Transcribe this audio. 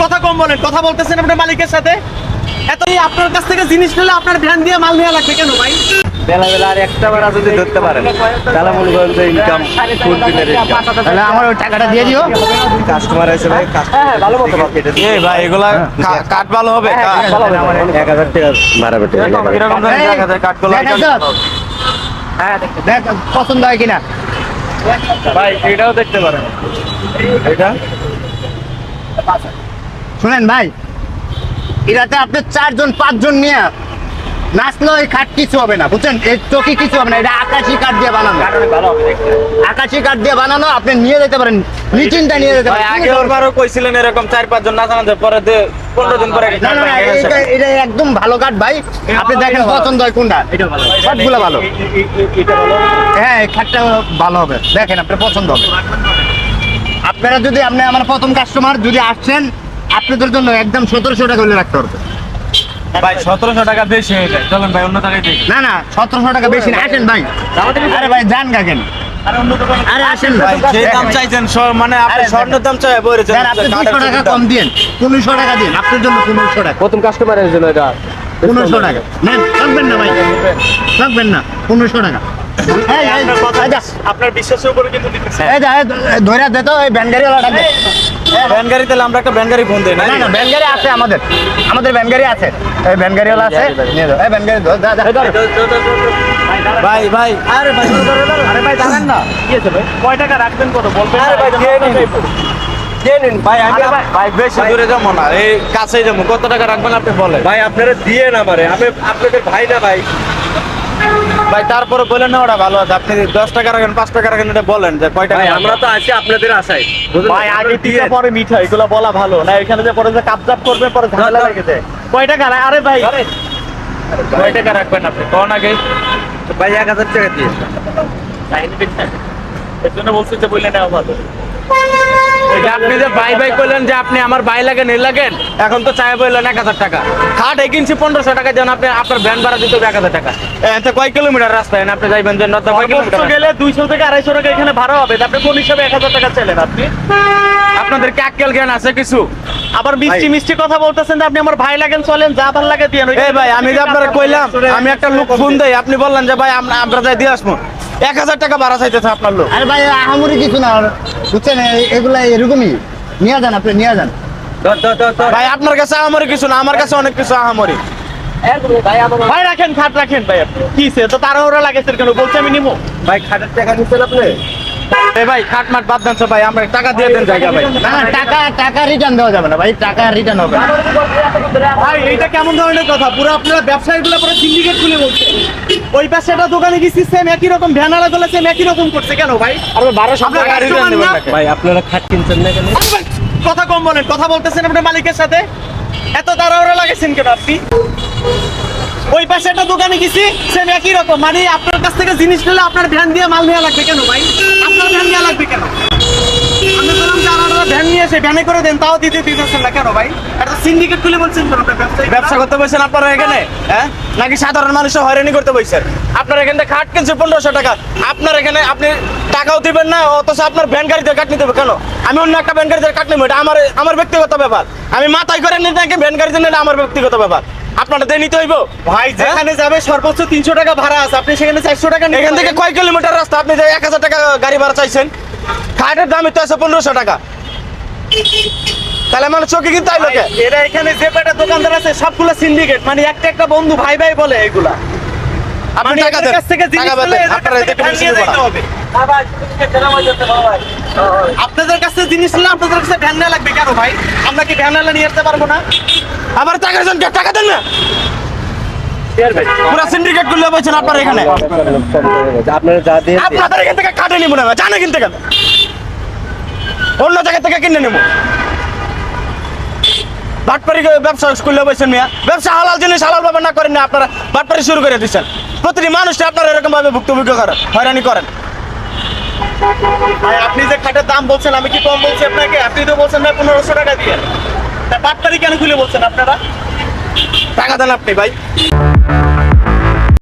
কথা কম বলেন কথা বলতেছেন আপনার মালিকের সাথে? এত এই আপনার কাছ থেকে জিনিস নিলে আপনার ভ্যান দিয়ে মাল নেওয়া লাগবে কেন ভাই? বেলা বেলা আর একটা বেলা যদি ধরতে পারেন। তাহলে মনে করেন যে ইনকাম ফুল দিনের তাহলে আমার ওই টাকাটা দিয়ে দিও। কাস্টমার এসে ভাই হ্যাঁ ভালো মতো এই ভাই এগুলা কাঠ ভালো হবে টাকা ভাড়া দেখ পছন্দ হয় কিনা? ভাই এটাও দেখতে পারেন। এটা শুনেন ভাই এটাতে আপনি চারজন পাঁচজন নিয়ে নাচলেও এই খাট কিছু হবে না বুঝছেন? এই চকি কিছু হবে না এটা আকাশি কাঠ দিয়ে বানানো। আকাশি কাঠ দিয়ে বানানো আপনি নিয়ে যেতে পারেন নিচিন্তা নিয়ে যেতে পারেন। আগে ওরবারও কইছিলেন এরকম চার পাঁচ জন নাচানো পরে পনেরো দিন পরে না না এটা একদম ভালো কাঠ ভাই। আপনি দেখেন পছন্দ হয় কোনটা। এটা ভালো। সবগুলো ভালো। এটা ভালো। হ্যাঁ এই খাটটা ভালো হবে। দেখেন আপনার পছন্দ হবে। আপনারা যদি আপনি আমার প্রথম কাস্টমার যদি আসছেন আপনাদের জন্য একদম সতেরোশো টাকা করে রাখতে হবে। ভাই সতেরোশো টাকা বেশি হয়ে যায়। চলেন ভাই অন্য দেখি না না সতেরোশো টাকা বেশি না। আসেন ভাই। আরে ভাই যান কাকেন আর অন্য দোকানে আরে আসেন ভাই। ভাই যে দাম চাইছেন মানে আপনি স্বর্ণের দাম চাই বলেছেন স্যার আপনি টাকা কম দিন টাকা দিন। আপনার জন্য পনেরোশো টাকা। প্রথম কাস্টমারের জন্য এটা। পনেরোশো টাকা। নেন থাকবেন না ভাই। থাকবেন না। পনেরোশো টাকা। আপনার কথা এই যা, আপনার বিশ্বাসের উপরে কিন্তু ধরে দে তো এই ভ্যান গাড়িওয়ালাটা ভ্যান গাড়ি তাহলে আমরা একটা ভ্যান গাড়ি ফোন দেই না? না না ভ্যান গাড়ি আছে আমাদের। আমাদের ভ্যান গাড়ি আছে। এই ভ্যান গাড়িওয়ালা আছে। নিয়ে যাও এই ভ্যান গাড়ি ধর, যা, যা। ভাই ভাই। আরে ভাই আরে ভাই দাঁড়ান না। কি আছে ভাই? কয় টাকা রাখবেন কত? বলবেন আরে ভাই দিয়ে নিন। দিয়ে নিন। ভাই আমি ভাই বেশি দূরে যাব না। এই কাছেই যাব। কত টাকা রাখবেন আপনি বলেন। ভাই আপনারা দিয়ে না পারে আমি আপনাদের ভাই না ভাই। ভাই তারপরে বলেন না ওটা ভালো আছে। আপনি দশ টাকা রাখেন পাঁচ টাকা রাখেন এটা বলেন যে কয় টাকা ভাই আমরা তো আছি আপনাদের আশায়। ভাই আগে দিয়ে পরে মিঠা এগুলো বলা ভালো। না এখানে যে পরে যে কাপজাপ করবে পরে ঝামেলা। লেগে যায়। কয় টাকা আরে ভাই। কয় টাকা রাখবেন আপনি? কোন আগে। ভাই এক হাজার টাকা দিয়ে এর জন্য বলছি যে বললে নেওয়া ভালো। যে আপনি যে ভাই ভাই করলেন যে আপনি আমার ভাই লাগেন এ লাগেন এখন তো চাই বললেন এক হাজার টাকা। খাট পনেরোশো টাকা যেন আপনি আপনার ভ্যান ভাড়া দিতে হবে এক হাজার টাকা। এতে কয় কিলোমিটার রাস্তা? এনে আপনি যাইবেন যে নর্দা কয় কিলোমিটার গেলে দুইশো থেকে আড়াইশো টাকা এখানে ভাড়া হবে তা আপনি কোন হিসাবে এক হাজার টাকা চাইলেন আপনি? আপনাদের ক্যাকেল জ্ঞান আছে কিছু? আবার মিষ্টি মিষ্টি কথা বলতেছেন যে আপনি আমার ভাই লাগেন চলেন যা ভালো লাগে দিয়ে এই ভাই আমি যে আপনারা কইলাম আমি একটা লোক ফোন দেই আপনি বললেন যে ভাই আমরা আমরা যাই দিয়ে আসব। এক হাজার টাকা ভাড়া চাইতেছে আপনার লোক। আরে ভাই আহামরি কিছু না বুঝছেন এ- এগুলা এরকমই। নিয়ে যান আপনি নিয়ে যান। ভাই আপনার কাছে আহামরি কিছু না আমার কাছে অনেক কিছু আহামরি। ভাই রাখেন খাট রাখেন ভাই আপনি। কি সে তো তারা ওরা লাগেছে কেন? বলছে আমি নিবো। ভাই খাটের টাকা নিচ্ছেন আপনি? এই ভাই খাট মাট বাদ দেন ভাই আমরা টাকা দিয়ে দেন জায়গা ভাই। না না টাকা টাকা রিটার্ন দেওয়া যাবে না ভাই টাকা রিটার্ন হবে। ভাই এইটা কেমন ধরনের কথা? পুরো আপনারা ব্যবসায়ীগুলো পুরো সিন্ডিকেট খুলে বলছে। ওই পাশে একটা দোকানে গেছি সেম একই রকম ভ্যান আলা গুলো সেম একই রকম করছে কেন ভাই? দেবেন না? নাকি? ভাই আপনারা খাট কিনছেন না কেন? কথা কম বলেন কথা বলতেছেন আপনার মালিকের সাথে? এত তাড়াহুড়া লাগাইছেন কেন আপনি? ওই পাশে একটা দোকানে গেছি সেম একই রকম। মানে আপনার কাছ থেকে জিনিস নিলে আপনার ভ্যান দিয়ে মাল নেওয়া লাগবে কেন ভাই? আপনার ভ্যান নেওয়া লাগবে কেন? আমি বললাম যে আলাদা ভ্যান নিয়ে এসে ভ্যানে করে দেন তাও দিতে দিতেছেন না কেন ভাই? একটা সিন্ডিকেট খুলে বলছেন কেন ব্যবসা করতে বসেন আপনারা এখানে হ্যাঁ? নাকি সাধারণ মানুষের হয়রানি করতে বসেন আপনার এখান থেকে খাট কিনছে পনেরোশো টাকা। আপনার এখানে আপনি টাকাও দিবেন না অথচ আপনার ভ্যান গাড়িতে কাট নিতে হবে কেন? আমি অন্য একটা ভ্যান গাড়িতে কাট নেব এটা আমার আমার ব্যক্তিগত ব্যাপার। আমি মাথায় করে নিতে নাকি ভ্যান গাড়িতে নিলে আমার ব্যক্তিগত ব্যাপার। আপনারা দিয়ে নিতে হইব? ভাই যেখানে যাবে সর্বোচ্চ তিনশো টাকা ভাড়া আছে আপনি সেখানে চারশো টাকা এখান থেকে কয় কিলোমিটার রাস্তা? আপনি এক হাজার টাকা গাড়ি ভাড়া চাইছেন খাটের দামই তো আছে পনেরোশো টাকা। তাহলে মানে চোখে কিন্তু আইলো কে? এরা এখানে যে কয়টা দোকানদার আছে সবগুলো সিন্ডিকেট মানে একটা একটা বন্ধু ভাই ভাই বলে এগুলা। আপনি টাকা দেন থেকে জিনিস নিলে আপনারা নিয়ে যেতে হবে। আপনাদের কাছে জিনিস নিলে আপনাদের কাছে ভ্যান নেওয়া লাগবে কেন ভাই? আমরা কি ভ্যান নিয়ে যেতে পারব না? আবার টাকার জন্য টাকা দেন না? পুরো সিন্ডিকেটগুলো বলছেন আপনার এখানে। আপনারা যা দিয়ে আপনাদের এখান থেকে কাটে নিবো না জানে কিনতে কেন অন্য জায়গা থেকে কিনে নেব। বাটপারি ব্যবসা করলে বলছেন মিয়া। ব্যবসা হালাল জিনিস হালাল ভাবে না করেন না আপনারা বাটপারি শুরু করে দিচ্ছেন প্রতিটি মানুষটা আপনারা এরকম ভাবে ভুক্তভোগ্য করেন, হয়রানি করেন। আপনি যে খাটের দাম বলছেন, আমি কি কম বলছি আপনাকে? আপনি তো বলছেন ভাই পনেরোশো টাকা দিয়ে। তা বাটপারি কেন খুলে বলছেন আপনারা? টাকা দেন আপনি ভাই।